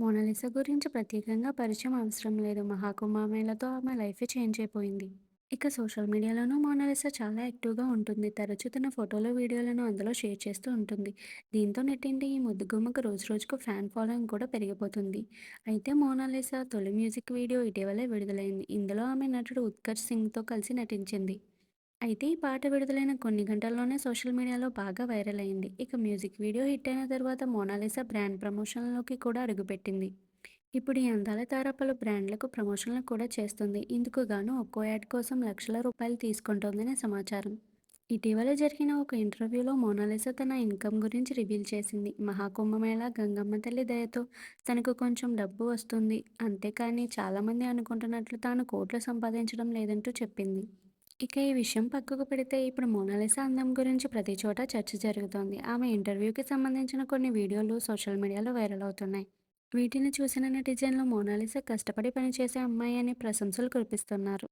Mona Lisa గురించి ప్రత్యేకంగా పరిచయం అవసరం లేదు. మహాకుంభమేళాతో ఆమె లైఫే చేంజ్ అయిపోయింది. ఇక సోషల్ మీడియాలోనూ మోనాలిసా చాలా యాక్టివ్‌గా ఉంటుంది. తరచూ తన ఫోటోలు, వీడియోలను అందులో షేర్ చేస్తూ ఉంటుంది. దీంతో నెట్టింటి ఈ ముద్దుగుమ్మకు రోజురోజుకు ఫ్యాన్ ఫాలోయింగ్ కూడా పెరిగిపోతుంది. అయితే మోనాలిసా తొలి మ్యూజిక్ వీడియో ఇటీవలే విడుదలైంది. ఇందులో ఆమె నటుడు ఉత్కర్ష్ సింగ్‌తో కలిసి నటించింది. అయితే ఈ పాట విడుదలైన కొన్ని గంటల్లోనే సోషల్ మీడియాలో బాగా వైరల్ అయింది. ఇక మ్యూజిక్ వీడియో హిట్ అయిన తర్వాత మోనాలిసా బ్రాండ్ ప్రమోషన్‌లోకి కూడా అడుగుపెట్టింది. ఇప్పుడు ఈ అందాల తార పలు బ్రాండ్లకు ప్రమోషన్లు కూడా చేస్తుంది. ఇందుకు గాను ఒక్కో యాడ్ కోసం లక్షల రూపాయలు తీసుకుంటోందని సమాచారం. ఇటీవల జరిగిన ఒక ఇంటర్వ్యూలో మోనాలిసా తన ఇన్కమ్ గురించి రివీల్ చేసింది. మహాకుంభమేళా గంగమ్మ తల్లి దయతో తనకు కొంచెం డబ్బు వస్తుంది. అంతేకాని చాలామంది అనుకుంటున్నట్లు తాను కోట్లు సంపాదించడం లేదంటూ చెప్పింది. ఇక ఈ విషయం పక్కకు పెడితే ఇప్పుడు మోనాలిసా అందం గురించి ప్రతి చోట చర్చ జరుగుతోంది. ఆమె ఇంటర్వ్యూకి సంబంధించిన కొన్ని వీడియోలు సోషల్ మీడియాలో వైరల్ అవుతున్నాయి. వీటిని చూసిన నెటిజన్లు మోనాలిసా కష్టపడి పనిచేసే అమ్మాయి అని ప్రశంసలు కురిపిస్తున్నారు.